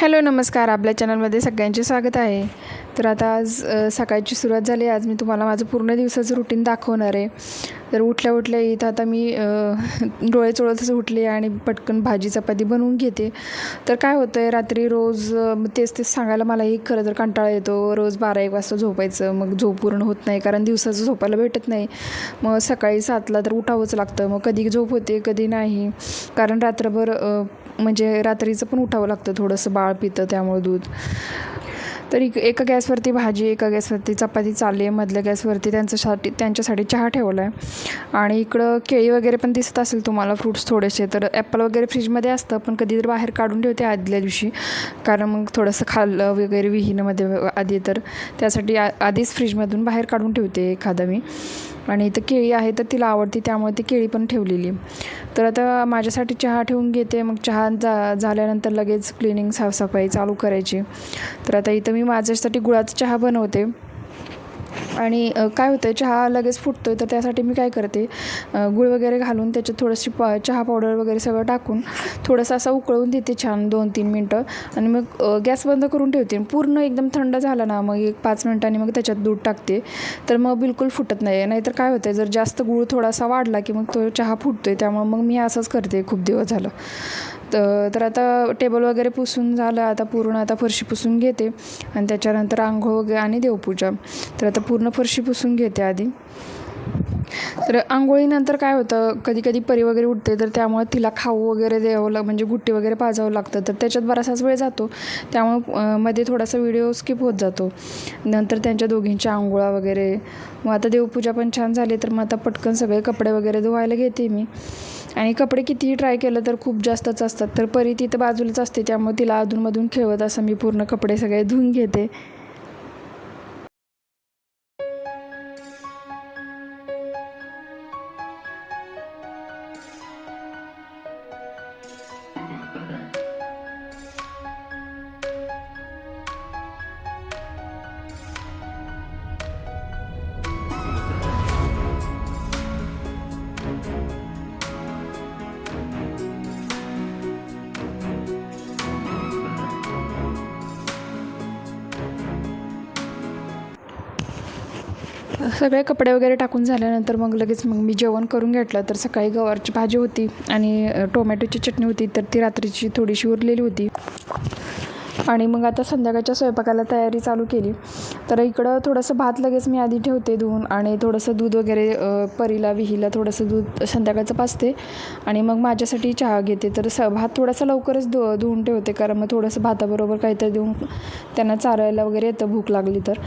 Hello नमस्कार. आपल्या चॅनलमध्ये सगळ्यांचे स्वागत आहे. तर आता आज सकाळची सुरुवात झाली आज मी तुम्हाला माझं पूर्ण दिवसाचं रुटीन दाखवणार आहे. तर उठल्या उठल्या इथं आता मी डोळे चोळतच उठले आणि पटकन भाजी चपाती बनवून घेते. तर काय होतं आहे रात्री रोज तेच तेच सांगायला मलाही खरं तर कंटाळा येतो. रोज बारा एक वाजता झोपायचं. मग झोप पूर्ण होत नाही कारण दिवसाचं झोपायला भेटत नाही. मग सकाळी सातला तर उठावंच लागतं. मग कधी झोप होते कधी नाही. कारण रात्रभर म्हणजे रात्रीचं पण उठावं लागतं थोडंसं बाळ पितं त्यामुळे दूध. तर इक एका गॅसवरती भाजी एका गॅसवरती चपाती चालली आहे मधल्या गॅसवरती त्यांच्यासाठी त्यांच्यासाठी चहा ठेवला आहे आणि इकडं केळी वगैरे पण दिसत असेल तुम्हाला फ्रूट्स थोडेसे तर ॲपल वगैरे फ्रीजमध्ये असतं पण कधी तर बाहेर काढून ठेवते आदल्या दिवशी. कारण मग थोडंसं खाल्लं वगैरे विहीनमध्ये आधी तर त्यासाठी आ आधीच फ्रीजमधून बाहेर काढून ठेवते एखादा मी. आणि इथं केळी आहे तर तिला आवडते त्यामुळे ती केळी पण ठेवलेली. तर आता माझ्यासाठी चहा ठेवून घेते. मग चहा जा झाल्यानंतर लगेच क्लिनिंग साफसफाई चालू करायची. तर आता इथं मी माझ्यासाठी गुळाचा चहा बनवते. आणि काय होतं चहा लगेच फुटतो आहे तर त्यासाठी मी काय करते गुळ वगैरे घालून त्याच्यात थोडीशी प चहा पावडर वगैरे सगळं टाकून थोडंसं असं उकळून देते छान दोन तीन मिनटं आणि मग गॅस बंद करून ठेवते. पूर्ण एकदम थंड झाला ना मग एक पाच मिनटांनी मग त्याच्यात दूध टाकते. तर मग बिलकुल फुटत नाही. नाहीतर काय होतं जर जास्त गुळ थोडासा वाढला की मग तो चहा फुटतो आहे त्यामुळे मग मी असंच करते खूप दिवस झालं. तर आता टेबल वगैरे पुसून झालं आता पूर्ण आता फरशी पुसून घेते. आणि त्याच्यानंतर आंघोळ वगैरे आणि देवपूजा. तर आता पूर्ण फरशी पुसून घेते आधी. तर आंघोळीनंतर काय होतं कधी कधी परी वगैरे उठते तर त्यामुळे तिला खाऊ वगैरे द्यावं लाग म्हणजे गुट्टी वगैरे पाजावं लागतं. तर त्याच्यात बराचसाच वेळ जातो. त्यामुळं मध्ये थोडासा व्हिडिओ स्किप होत जातो. नंतर त्यांच्या दोघींच्या आंघोळा वगैरे. मग आता देवपूजा पण छान झाली तर मग आता पटकन सगळे कपडे वगैरे धुवायला घेते मी. आणि कपडे कितीही ट्राय केलं तर खूप जास्तच असतात. तर परी तिथं बाजूलाच असते त्यामुळे तिला अधूनमधून खेळवत असं मी पूर्ण कपडे सगळे धुवून घेते. सगळे कपडे वगैरे टाकून झाल्यानंतर मग लगेच मग मी जेवण करून घेतलं. तर सकाळी गवारची भाजी होती आणि टोमॅटोची चटणी होती. तर ती रात्रीची थोडीशी उरलेली होती. आणि मग आता संध्याकाळच्या स्वयंपाकाला तयारी चालू केली. तर इकडं थोडंसं भात लगेच मी आधी ठेवते धुवून आणि थोडंसं दूध वगैरे परीला विहीला थोडंसं दूध संध्याकाळचं पाचते आणि मग माझ्यासाठी चहा घेते. तर स भात थोडासा लवकरच धु धुवून ठेवते कारण मग थोडंसं भाताबरोबर काहीतरी देऊन त्यांना चारायला वगैरे येतं भूक लागली तर.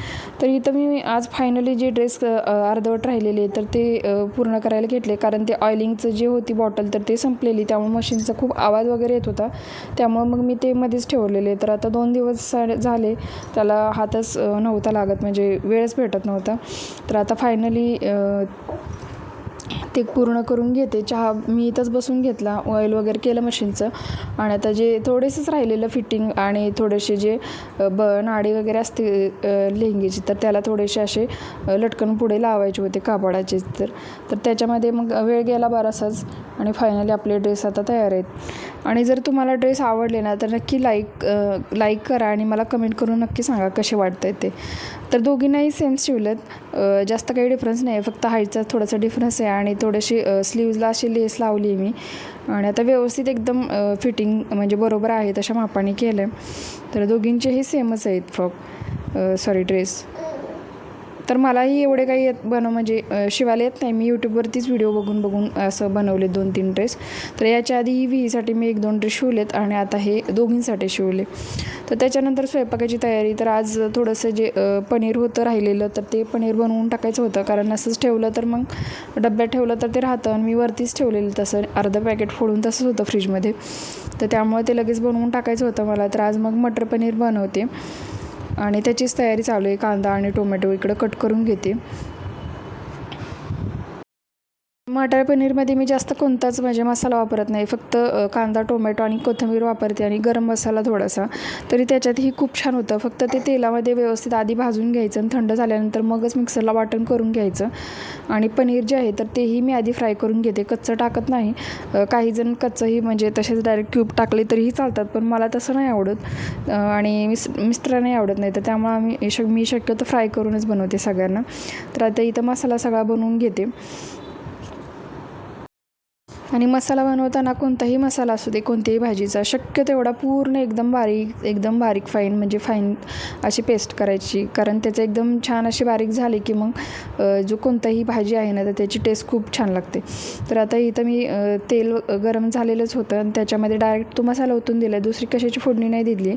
तर इथं मी आज फायनली जे ड्रेस अर्धवट राहिलेले आहे तर ते पूर्ण करायला घेतले. कारण ते ऑइलिंगचं जे होती बॉटल तर ते संपलेली. त्यामुळे मशीनचा खूप आवाज वगैरे येत होता. त्यामुळे मग मी ते मध्येच ठेवलेले. तर आता आता दोन दिवस झाले त्याला हातच नव्हता लागत म्हणजे वेळच भेटत नव्हता. तर आता फायनली ते पूर्ण करून घेते. चहा मी इथंच बसून घेतला ऑइल वगैरे केलं मशीनचं आणि आता जे थोडेसंच राहिलेलं फिटिंग आणि थोडेसे जे ब नाडी वगैरे असते लेहंगेची तर त्याला थोडेसे असे लटकन पुढे लावायचे होते कापडाचे तर. तर त्याच्यामध्ये मग वेळ गेला बरासाच आणि फायनली आपले ड्रेस आता तयार आहेत. आणि जर तुम्हाला ड्रेस आवडले ना तर नक्की लाईक लाईक करा आणि मला कमेंट करून नक्की सांगा कसे वाटत आहे ते. तर दोघींनाही सेम शिवलेत. जास्त काही डिफरन्स नाही आहे फक्त हाईटचा थोडासा डिफरन्स आहे आणि थोडीशी स्लीव्जला अशी लेस लावली आहे मी. आणि आता व्यवस्थित एकदम फिटिंग म्हणजे बरोबर आहे तशा मापाने केलं आहे तर दोघींचेही सेमच आहेत फ्रॉक सॉरी ड्रेस तर मलाही एवढे काही येत बनव म्हणजे शिवायला येत नाही. मी यूट्यूबवरतीच व्हिडिओ बघून बघून असं बनवले दोन तीन ड्रेस तर याच्या आधी ही विहीसाठी मी एक दोन ड्रेस शिवलेत आणि आता हे दोघींसाठी शिवले. तर त्याच्यानंतर स्वयंपाकाची तयारी. तर आज थोडंसं जे पनीर होतं राहिलेलं तर ते पनीर बनवून टाकायचं होतं. कारण असंच ठेवलं तर मग डब्यात ठेवलं तर ते राहतं आणि मी वरतीच ठेवलेलं तसं. अर्धं पॅकेट फोडून तसंच होतं फ्रीजमध्ये तर त्यामुळे ते लगेच बनवून टाकायचं होतं मला. तर आज मग मटर पनीर बनवते. आणि त्याचीच तयारी चालू आहे. कांदा आणि टोमॅटो इकडं कट करून घेते. मटार पनीरमध्ये मी जास्त कोणताच म्हणजे मसाला वापरत नाही. फक्त कांदा टोमॅटो आणि कोथिंबीर वापरते आणि गरम मसाला थोडासा. तरी त्याच्यातही खूप छान होतं. फक्त ते तेलामध्ये व्यवस्थित आधी भाजून घ्यायचं आणि थंड झाल्यानंतर मगच मिक्सरला वाटण करून घ्यायचं. आणि पनीर जे आहे तर तेही मी आधी फ्राय करून घेते. कच्चं टाकत नाही. काहीजण काही जण कच्चंही म्हणजे तसेच डायरेक्ट क्यूब टाकले तरीही चालतात पण मला तसं नाही आवडत. आणि मिस मिस्टरांनाही आवडत नाही. तर त्यामुळे आम्ही शक मी शक्यतो फ्राय करूनच बनवते सगळ्यांना. तर आता इथं मसाला सगळा बनवून घेते. आणि मसाला बनवताना कोणताही मसाला असू दे कोणत्याही भाजीचा शक्य तेवढा पूर्ण एकदम बारीक एकदम बारीक फाईन म्हणजे फाईन अशी पेस्ट करायची. कारण त्याचं एकदम छान अशी बारीक झाली की मग जो कोणताही भाजी आहे ना तर त्याची टेस्ट खूप छान लागते. तर आता इथं मी तेल गरम झालेलंच होतं आणि त्याच्यामध्ये डायरेक्ट तो मसाला ओतून दिला. दुसरी कशाची फोडणी नाही दिली.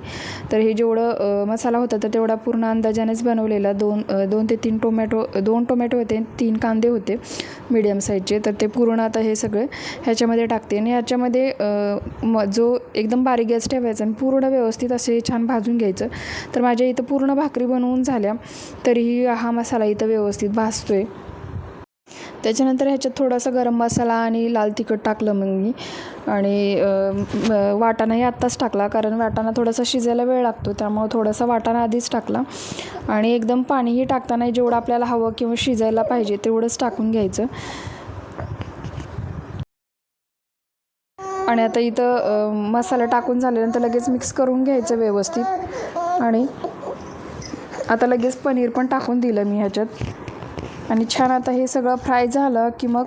तर हे जेवढं मसाला होता तर तेवढा पूर्ण अंदाजानेच बनवलेला. दोन दोन ते तीन टोमॅटो दोन टोमॅटो होते तीन कांदे होते मीडियम साईजचे तर ते पूर्ण आता हे सगळे ह्याच्यामध्ये टाकते. आणि ह्याच्यामध्ये म जो एकदम बारीक गॅस ठेवायचा आणि पूर्ण व्यवस्थित असे छान भाजून घ्यायचं. तर माझ्या इथं पूर्ण भाकरी बनवून झाल्या तरीही हा मसाला इथं व्यवस्थित भाजतो आहे त्याच्यानंतर ह्याच्यात थोडासा गरम मसाला आणि लाल तिखट टाकलं मग मी. आणि वाटाणाही आत्ताच टाकला कारण वाटाणा थोडासा शिजायला वेळ लागतो त्यामुळं थोडासा वाटाणा आधीच टाकला. आणि एकदम पाणीही टाकताना जेवढं आपल्याला हवं किंवा शिजायला पाहिजे तेवढंच टाकून घ्यायचं. आणि आता इथं मसाला टाकून झाल्यानंतर लगेच मिक्स करून घ्यायचं व्यवस्थित. आणि आता लगेच पनीर पण टाकून दिलं मी ह्याच्यात. आणि छान आता हे सगळं फ्राय झालं की मग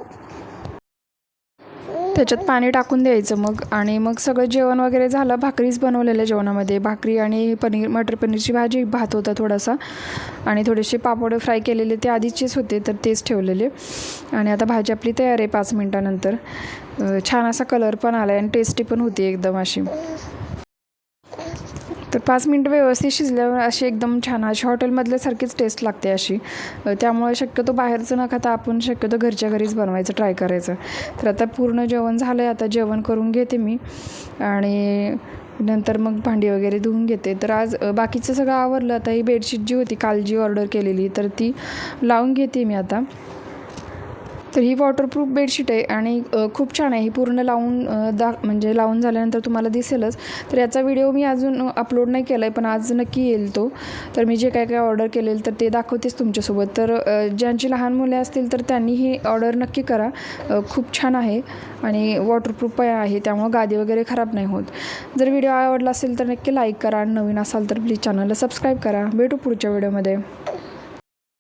त्याच्यात पाणी टाकून द्यायचं मग. आणि मग सगळं जेवण वगैरे झालं भाकरीच बनवलेल्या जेवणामध्ये. भाकरी आणि पनीर मटर पनीरची भाजी भात होता थोडासा. आणि थोडेसे पापड फ्राय केलेले ते आधीचेच होते तर तेच ठेवलेले. आणि आता भाजी आपली तयार आहे पाच मिनटानंतर. छान असा कलर पण आला आहे आणि टेस्टी पण होती एकदम अशी. तर पाच मिनटं व्यवस्थित शिजल्यावर अशी एकदम छान अशी हॉटेलमधल्यासारखीच टेस्ट लागते अशी. त्यामुळे शक्यतो बाहेरचं न खाता आपण शक्यतो घरच्या घरीच बनवायचं ट्राय करायचं. तर आता पूर्ण जेवण झालं आहे आता जेवण करून घेते मी. आणि नंतर मग भांडी वगैरे धुवून घेते. तर आज बाकीचं सगळं आवरलं. आता ही बेडशीट जी होती काल जी ऑर्डर केलेली तर ती लावून घेते मी आता. तर ही वॉटरप्रूफ बेडशीट आहे आणि खूप छान आहे. ही पूर्ण लावून दा म्हणजे लावून झाल्यानंतर तुम्हाला दिसेलच. तर याचा व्हिडिओ मी अजून अपलोड नाही केला आहे पण आज नक्की येईल तो. तर मी जे काय काय ऑर्डर केलेलं तर ते दाखवतेच तुमच्यासोबत. तर ज्यांची लहान मुले असतील तर त्यांनी ही ऑर्डर नक्की करा. खूप छान आहे आणि वॉटरप्रूफ पण आहे त्यामुळं गादी वगैरे खराब नाही होत. जर व्हिडिओ आवडला असेल तर नक्की लाईक करा. आणि नवीन असाल तर प्लीज चॅनलला सबस्क्राईब करा. भेटू पुढच्या व्हिडिओमध्ये